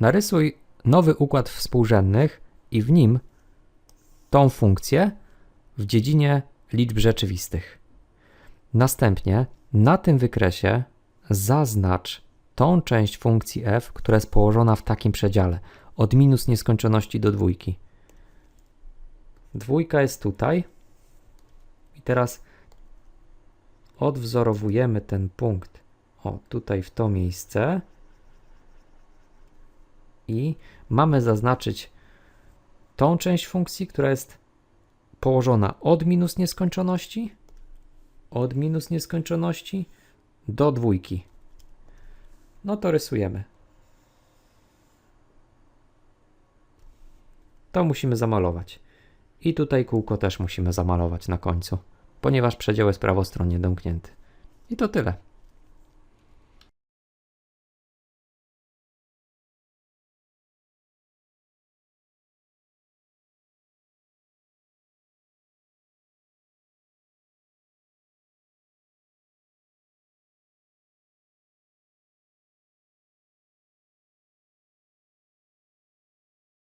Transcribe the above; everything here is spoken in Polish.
narysuj nowy układ współrzędnych i w nim tą funkcję w dziedzinie liczb rzeczywistych. Następnie na tym wykresie zaznacz tą część funkcji f, która jest położona w takim przedziale od minus nieskończoności do dwójki. Dwójka jest tutaj. I teraz odwzorowujemy ten punkt o tutaj w to miejsce i mamy zaznaczyć tą część funkcji, która jest położona od minus nieskończoności, od minus nieskończoności do dwójki. No to rysujemy. To musimy zamalować. I tutaj kółko też musimy zamalować na końcu, ponieważ przedział jest prawostronnie domknięty. I to tyle.